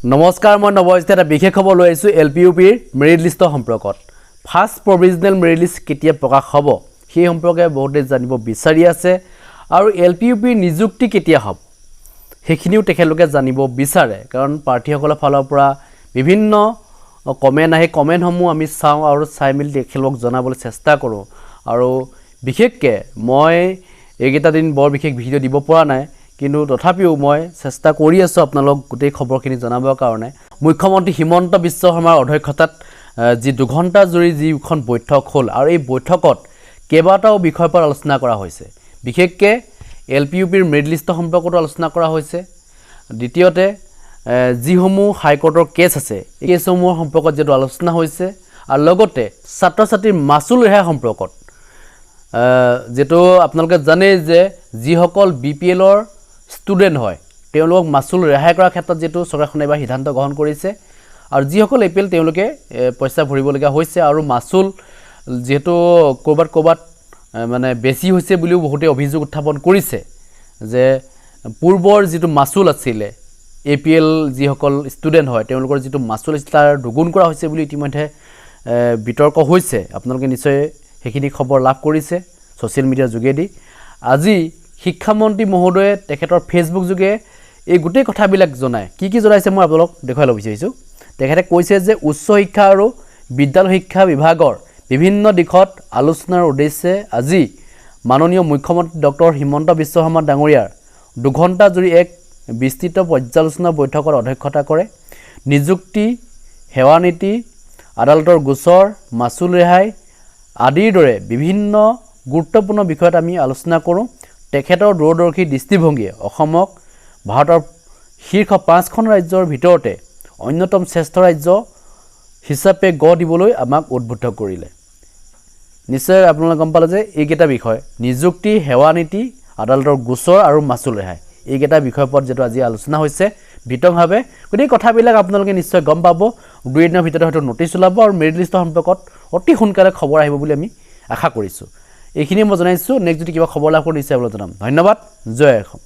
নমস্কাৰ, মই নৱজিত এটা বিশেষ খবৰ লৈ আহিছোঁ এল পি ইউ পিৰ মেৰিট লিষ্টৰ সম্পৰ্কত। ফাৰ্ষ্ট প্ৰভিজনেল মেৰিট লিষ্ট কেতিয়া প্ৰকাশ হ'ব, সেই সম্পৰ্কে বহুতে জানিব বিচাৰি আছে। আৰু এল পি ইউ পিৰ নিযুক্তি কেতিয়া হ'ব, সেইখিনিও তেখেতলোকে জানিব বিচাৰে। কাৰণ প্ৰাৰ্থীসকলৰ ফালৰ পৰা বিভিন্ন কমেণ্ট আহে। কমেণ্টসমূহ আমি চাওঁ আৰু চাই মেলি তেখেতলোকক জনাবলৈ চেষ্টা কৰোঁ। আৰু বিশেষকৈ মই এইকেইটা দিন বৰ বিশেষ ভিডিঅ' দিব পৰা নাই। কিন্তু তথাপিও মই চেষ্টা কৰি আছোঁ আপোনালোক গোটেই খবৰখিনি জনাবৰ কাৰণে। মুখ্যমন্ত্ৰী হিমন্ত বিশ্ব শৰ্মাৰ অধ্যক্ষতাত যি দুঘণ্টা জুৰি যিখন বৈঠক হ'ল আৰু এই বৈঠকত কেইবাটাও বিষয়ৰ পৰা আলোচনা কৰা হৈছে। বিশেষকৈ এল পি ইউ পিৰ মেৰিট লিষ্টৰ সম্পৰ্কতো আলোচনা কৰা হৈছে। দ্বিতীয়তে যিসমূহ হাইকোৰ্টৰ কেছ আছে এই কেছসমূহৰ সম্পৰ্কত যিহেতু আলোচনা হৈছে আৰু লগতে ছাত্ৰ ছাত্ৰীৰ মাচুল ৰেহাই সম্পৰ্কত যিহেতু আপোনালোকে জানেই যে যিসকল বি পি এলৰ ষ্টুডেণ্ট হয়। তেওঁলোকক মাচুল ৰেহাই কৰাৰ ক্ষেত্ৰত যিহেতু চৰকাৰখনে এইবাৰ সিদ্ধান্ত গ্ৰহণ কৰিছে, আৰু যিসকল এ পি এল তেওঁলোকে পইচা ভৰিবলগীয়া হৈছে আৰু মাচুল যিহেতু ক'ৰবাত ক'ৰবাত মানে বেছি হৈছে বুলিও বহুতে অভিযোগ উত্থাপন কৰিছে, যে পূৰ্বৰ যিটো মাচুল আছিলে এ পি এল যিসকল ষ্টুডেণ্ট হয়, তেওঁলোকৰ যিটো মাচুল আছিল তাৰ দুগুণ কৰা হৈছে বুলি ইতিমধ্যে বিতৰ্ক হৈছে। আপোনালোকে নিশ্চয় সেইখিনি খবৰ লাভ কৰিছে ছ'চিয়েল মিডিয়াৰ যোগেদি। আজি শিক্ষামন্ত্ৰী মহোদয়ে তেখেতৰ ফেচবুক যোগে এই গোটেই কথাবিলাক জনায়। কি কি জনাইছে মই আপোনালোক দেখুৱাই ল'ব বিচাৰিছোঁ। তেখেতে কৈছে যে উচ্চ শিক্ষা আৰু বিদ্যালয় শিক্ষা বিভাগৰ বিভিন্ন দিশত আলোচনাৰ উদ্দেশ্যে আজি মাননীয় মুখ্যমন্ত্ৰী ডক্টৰ হিমন্ত বিশ্ব শৰ্মা ডাঙৰীয়াৰ দুঘণ্টা জুৰি এক বিস্তৃত পৰ্যালোচনা বৈঠকত অধ্যক্ষতা কৰে। নিযুক্তি সেৱা নীতি আদালতৰ গোচৰ মাচুল ৰেহাই আদিৰ দৰে বিভিন্ন গুৰুত্বপূৰ্ণ বিষয়ত আমি আলোচনা কৰোঁ। তেখেতৰ দূৰদৰ্শী দৃষ্টিভংগীয়ে অসমক ভাৰতৰ শীৰ্ষ পাঁচখন ৰাজ্যৰ ভিতৰতে অন্যতম শ্ৰেষ্ঠ ৰাজ্য হিচাপে গঢ় দিবলৈ আমাক উদ্বুদ্ধ কৰিলে। নিশ্চয় আপোনালোকে গম পালে যে এইকেইটা বিষয় নিযুক্তি সেৱা নীতি আদালতৰ গোচৰ আৰু মাচুল ৰেহাই এইকেইটা বিষয়ৰ ওপৰত যিহেতু আজি আলোচনা হৈছে বিতংভাৱে। গতিকে কথাবিলাক আপোনালোকে নিশ্চয় গম পাব। দুই এদিনৰ ভিতৰতে হয়তো নটিচ ওলাব আৰু মেৰিট লিষ্টৰ সম্পৰ্কত অতি সোনকালে খবৰ আহিব বুলি আমি আশা কৰিছোঁ। এইখিনিয়ে মই জনাইছোঁ। নেক্সট যদি কিবা খবৰ লাভ কৰোঁ নিশ্চয় জনাম। ধন্যবাদ। জয় অসম।